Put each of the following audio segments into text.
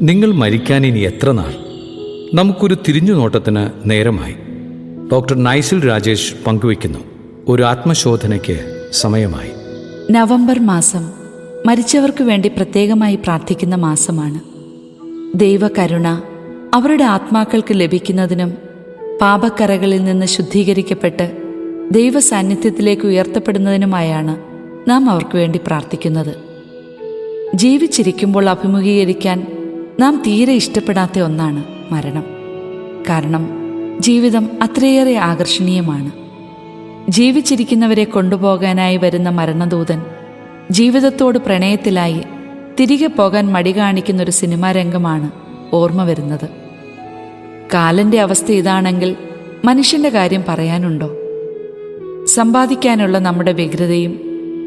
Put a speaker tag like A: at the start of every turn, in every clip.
A: നിങ്ങൾ മരിക്കാൻ ഇനി എത്ര നാൾ? നമുക്കൊരു തിരിഞ്ഞു നോട്ടത്തിന് നേരമായി. ഡോക്ടർ നൈസിൽ രാജേഷ് പങ്കുവയ്ക്കുന്നു. ഒരു ആത്മശോധനയ്ക്ക് സമയമായി.
B: നവംബർ മാസം മരിച്ചവർക്ക് വേണ്ടി പ്രത്യേകമായി പ്രാർത്ഥിക്കുന്ന മാസമാണ്. ദൈവകരുണ അവരുടെ ആത്മാക്കൾക്ക് ലഭിക്കുന്നതിനും പാപക്കറകളിൽ നിന്ന് ശുദ്ധീകരിക്കപ്പെട്ട് ദൈവസാന്നിധ്യത്തിലേക്ക് ഉയർത്തപ്പെടുന്നതിനുമായാണ് നാം അവർക്ക് വേണ്ടി പ്രാർത്ഥിക്കുന്നത്. ജീവിച്ചിരിക്കുമ്പോൾ അഭിമുഖീകരിക്കാൻ നാം തീരെ ഇഷ്ടപ്പെടാത്ത ഒന്നാണ് മരണം. കാരണം ജീവിതം അത്രയേറെ ആകർഷണീയമാണ്. ജീവിച്ചിരിക്കുന്നവരെ കൊണ്ടുപോകാനായി വരുന്ന മരണദൂതൻ ജീവിതത്തോട് പ്രണയത്തിലായി തിരികെ പോകാൻ മടി കാണിക്കുന്ന ഒരു സിനിമാ രംഗമാണ് ഓർമ്മ വരുന്നത്. കാലന്റെ അവസ്ഥ ഇതാണെങ്കിൽ മനുഷ്യന്റെ കാര്യം പറയാനുണ്ടോ? സമ്പാദിക്കാനുള്ള നമ്മുടെ വ്യഗ്രതയും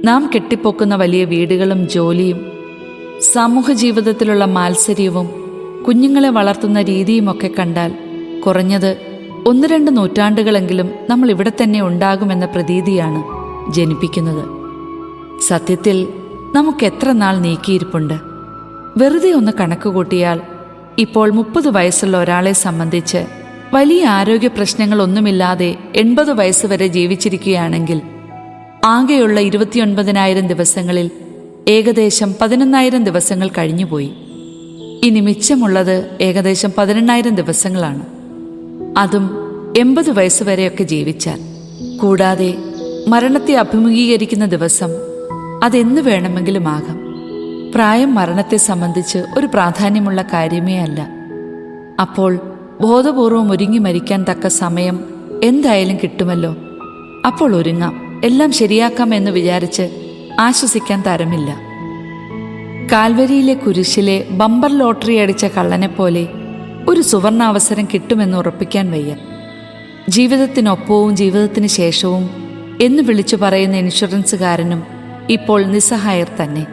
B: നാം കെട്ടിപ്പൊക്കുന്ന വലിയ വീടുകളും ജോലിയും സമൂഹ ജീവിതത്തിലുള്ള മാത്സര്യവും കുഞ്ഞുങ്ങളെ വളർത്തുന്ന രീതിയുമൊക്കെ കണ്ടാൽ കുറഞ്ഞത് ഒന്ന് രണ്ട് നൂറ്റാണ്ടുകളെങ്കിലും നമ്മൾ ഇവിടെ തന്നെ ഉണ്ടാകുമെന്ന പ്രതീതിയാണ് ജനിപ്പിക്കുന്നത്. സത്യത്തിൽ നമുക്ക് എത്ര നാൾ നീക്കിയിരിപ്പുണ്ട്? വെറുതെ ഒന്ന് കണക്കുകൂട്ടിയാൽ ഇപ്പോൾ മുപ്പത് വയസ്സുള്ള ഒരാളെ സംബന്ധിച്ച് വലിയ ആരോഗ്യ പ്രശ്നങ്ങളൊന്നുമില്ലാതെ എൺപത് വയസ്സ് വരെ ജീവിച്ചിരിക്കുകയാണെങ്കിൽ ആകെയുള്ള ഇരുപത്തിയൊൻപതിനായിരം ദിവസങ്ങളിൽ ഏകദേശം പതിനൊന്നായിരം ദിവസങ്ങൾ കഴിഞ്ഞുപോയി. ഇനി മിച്ചമുള്ളത് ഏകദേശം പതിനെണ്ണായിരം ദിവസങ്ങളാണ്. അതും എൺപത് വയസ്സുവരെയൊക്കെ ജീവിച്ചാൽ. കൂടാതെ മരണത്തെ അഭിമുഖീകരിക്കുന്ന ദിവസം അതെന്ന് വേണമെങ്കിലും ആകാം. പ്രായം മരണത്തെ സംബന്ധിച്ച് ഒരു പ്രാധാന്യമുള്ള കാര്യമേ അല്ല. അപ്പോൾ ബോധപൂർവം ഒരുങ്ങി മരിക്കാൻ തക്ക സമയം എന്തായാലും കിട്ടുമല്ലോ. അപ്പോൾ ഒരുങ്ങാം. എല്ലാം ശരിയാക്കാം എന്ന് വിചാരിച്ച് ആശ്വസിക്കാൻ തരമില്ല. കാൽവരിയിലെ കുരിശിലെ ബമ്പർ ലോട്ടറി അടിച്ച കള്ളനെപ്പോലെ ഒരു സുവർണാവസരം കിട്ടുമെന്ന് ഉറപ്പിക്കാൻ വയ്യ. ജീവിതത്തിനൊപ്പവും ജീവിതത്തിന് ശേഷവും എന്ന് വിളിച്ചു പറയുന്ന ഇൻഷുറൻസുകാരനും ഇപ്പോൾ നിസ്സഹായർ തന്നെ.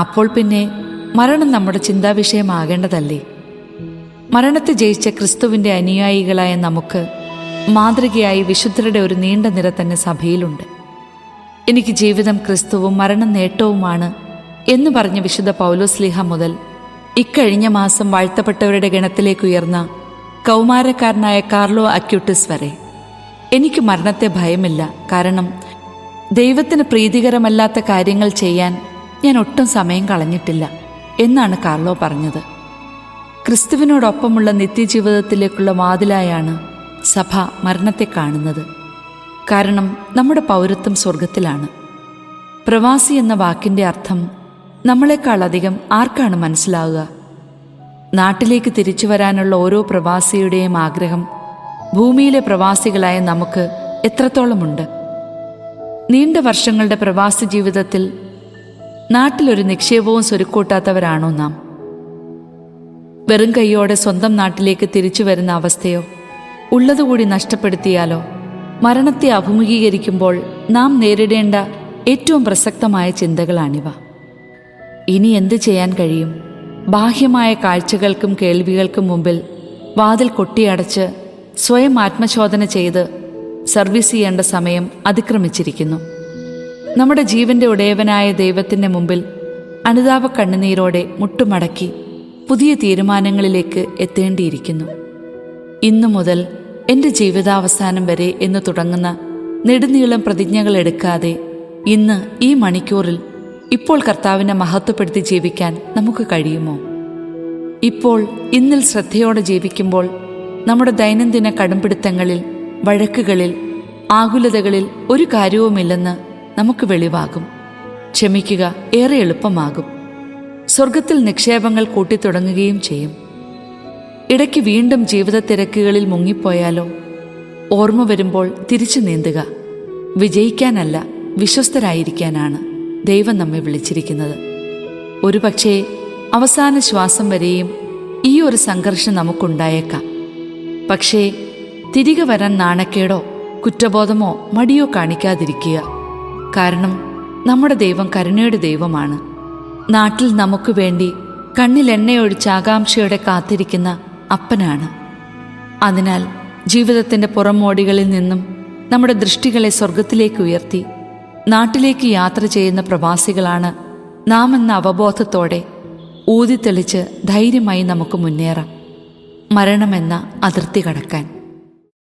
B: അപ്പോൾ പിന്നെ മരണം നമ്മുടെ ചിന്താവിഷയമാകേണ്ടതല്ലേ? മരണത്തെ ജയിച്ച ക്രിസ്തുവിന്റെ അനുയായികളായ നമുക്ക് മാതൃകയായി വിശുദ്ധരുടെ ഒരു നീണ്ട നിര തന്നെ സഭയിലുണ്ട്. എനിക്ക് ജീവിതം ക്രിസ്തുവും മരണം നേട്ടവുമാണ് എന്ന് പറഞ്ഞ വിശുദ്ധ പൗലോസ്ലിഹ മുതൽ ഇക്കഴിഞ്ഞ മാസം വാഴ്ത്തപ്പെട്ടവരുടെ ഗണത്തിലേക്ക് ഉയർന്ന കൗമാരക്കാരനായ കാർലോ അക്യൂട്ടിസ് വരെ. എനിക്ക് മരണത്തെ ഭയമില്ല കാരണം ദൈവത്തിന് പ്രീതികരമല്ലാത്ത കാര്യങ്ങൾ ചെയ്യാൻ ഞാൻ ഒട്ടും സമയം കളഞ്ഞിട്ടില്ല എന്നാണ് കാർലോ പറഞ്ഞത്. ക്രിസ്തുവിനോടൊപ്പമുള്ള നിത്യജീവിതത്തിലേക്കുള്ള വാതിലായാണ് സഭ മരണത്തെ കാണുന്നത്. കാരണം നമ്മുടെ പൗരത്വം സ്വർഗത്തിലാണ് പ്രവാസി എന്ന വാക്കിന്റെ അർത്ഥം നമ്മളെക്കാൾ അധികം ആർക്കാണ് മനസ്സിലാവുക? നാട്ടിലേക്ക് തിരിച്ചു വരാനുള്ള ഓരോ പ്രവാസിയുടെയും ആഗ്രഹം ഭൂമിയിലെ പ്രവാസികളായ നമുക്ക് എത്രത്തോളമുണ്ട്? നീണ്ട വർഷങ്ങളുടെ പ്രവാസി ജീവിതത്തിൽ നാട്ടിലൊരു നിക്ഷേപവും സ്വരുക്കൂട്ടാത്തവരാണോ നാം? വെറും കൈയോടെ സ്വന്തം നാട്ടിലേക്ക് തിരിച്ചു വരുന്ന അവസ്ഥയോ ഉള്ളതുകൂടി നഷ്ടപ്പെടുത്തിയാലോ? മരണത്തെ അഭിമുഖീകരിക്കുമ്പോൾ നാം നേരിടേണ്ട ഏറ്റവും പ്രസക്തമായ ചിന്തകളാണിവ. ഇനി എന്ത് ചെയ്യാൻ കഴിയും? ബാഹ്യമായ കാഴ്ചകൾക്കും കേൾവികൾക്കും മുമ്പിൽ വാതിൽ കൊട്ടിയടച്ച് സ്വയം ആത്മശോധന ചെയ്ത് സർവീസ് ചെയ്യേണ്ട സമയം അതിക്രമിച്ചിരിക്കുന്നു. നമ്മുടെ ജീവന്റെ ഉടയവനായ ദൈവത്തിന്റെ മുമ്പിൽ അനുതാപ കണ്ണുനീരോടെ മുട്ടുമടക്കി പുതിയ തീരുമാനങ്ങളിലേക്ക് എത്തേണ്ടിയിരിക്കുന്നു. ഇന്നു മുതൽ എന്റെ ജീവിതാവസാനം വരെ എന്ന് തുടങ്ങുന്ന നെടുനീളം പ്രതിജ്ഞകൾ എടുക്കാതെ ഇന്ന് ഈ മണിക്കൂറിൽ ഇപ്പോൾ കർത്താവിനെ മഹത്വപ്പെടുത്തി ജീവിക്കാൻ നമുക്ക് കഴിയുമോ? ഇപ്പോൾ ഇന്നിൽ ശ്രദ്ധയോടെ ജീവിക്കുമ്പോൾ നമ്മുടെ ദൈനംദിന കടുംപിടുത്തങ്ങളിൽ വഴക്കുകളിൽ ആകുലതകളിൽ ഒരു കാര്യവുമില്ലെന്ന് നമുക്ക് വെളിവാകും. ക്ഷമിക്കുക ഏറെ എളുപ്പമാകും. സ്വർഗത്തിൽ നിക്ഷേപങ്ങൾ കൂട്ടിത്തുടങ്ങുകയും ചെയ്യും. ഇടയ്ക്ക് വീണ്ടും ജീവിത തിരക്കുകളിൽ മുങ്ങിപ്പോയാലോ? ഓർമ്മ വരുമ്പോൾ തിരിച്ചു നീന്തുക. വിജയിക്കാനല്ല വിശ്വസ്തരായിരിക്കാനാണ് ദൈവം നമ്മെ വിളിച്ചിരിക്കുന്നത്. ഒരുപക്ഷേ അവസാന ശ്വാസം വരെയും ഈ ഒരു സംഘർഷം നമുക്കുണ്ടായേക്കാം. പക്ഷേ തിരികെ വരാൻ നാണക്കേടോ കുറ്റബോധമോ മടിയോ കാണിക്കാതിരിക്കുക. കാരണം നമ്മുടെ ദൈവം കരുണയുടെ ദൈവമാണ്. നാട്ടിൽ നമുക്ക് വേണ്ടി കണ്ണിലെണ്ണയൊഴിച്ച് ആകാംക്ഷയോടെ കാത്തിരിക്കുന്ന അപ്പനാണ്. അതിനാൽ ജീവിതത്തിന്റെ പുറമോടികളിൽ നിന്നും നമ്മുടെ ദൃഷ്ടികളെ സ്വർഗത്തിലേക്ക് ഉയർത്തി നാട്ടിലേക്ക് യാത്ര ചെയ്യുന്ന പ്രവാസികളാണ് നാം എന്ന അവബോധത്തോടെ ഊതിത്തെളിച്ച് ധൈര്യമായി നമുക്ക് മുന്നേറാം. മരണമെന്ന അതിർത്തി കടക്കാൻ.